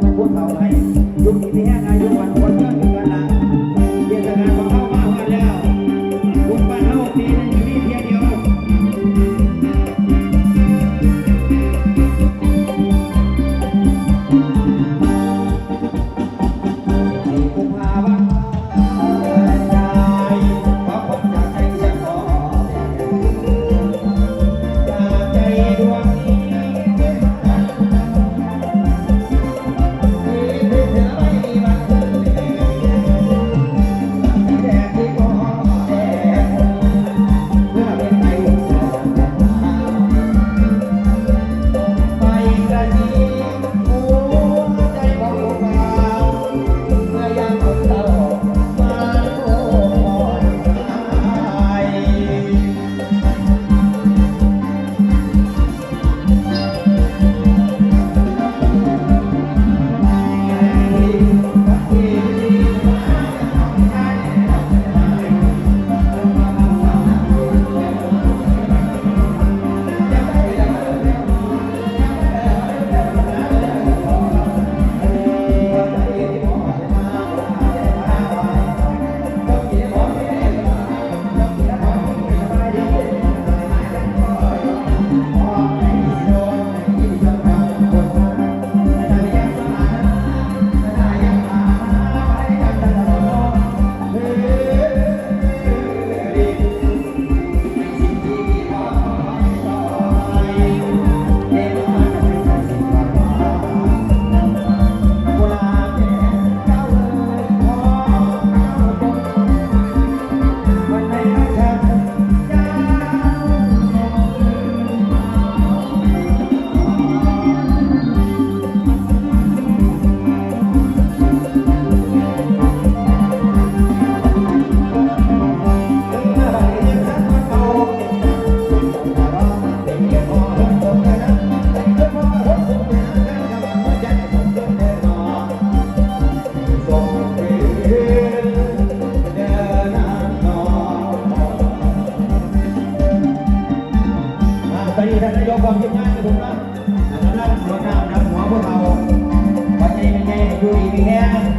เป็นพุทธเถาไทยยุคนี้ที่แห้งอายุวัน นะด้านหัวข้างด้าหัวพวกเราวันนี้เป็นไงดูดีมีแห้ง